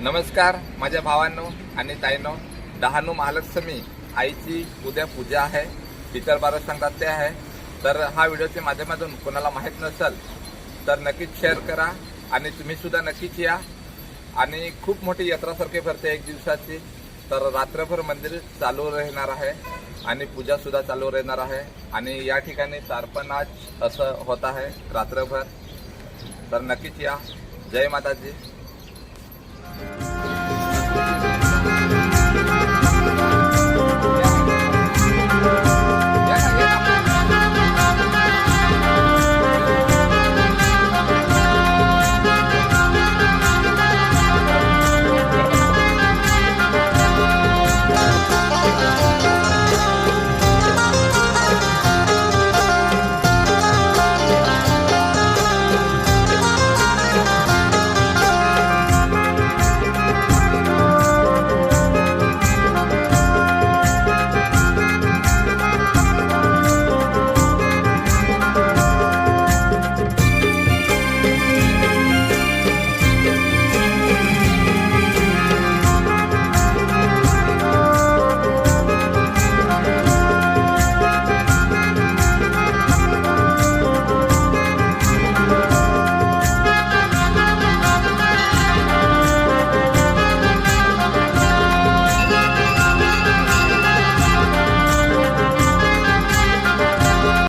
नमस्कार माझ्या भावांनो आणि ताईनो डहाणू महालक्ष्मी आईची उद्या पूजा आहे पितर बारा सांगतात ते आहे. तर हा व्हिडिओच्या माध्यमातून कोणाला माहीत नसेल तर नक्कीच शेअर करा आणि तुम्हीसुद्धा नक्कीच या. आणि खूप मोठी यात्रासारखी भरते एक दिवसाची. तर रात्रभर मंदिर चालू राहणार आहे आणि पूजासुद्धा चालू राहणार आहे. आणि या ठिकाणी सारपणाच असं होत आहे रात्रभर. तर नक्कीच या. जय माताजी. Bye.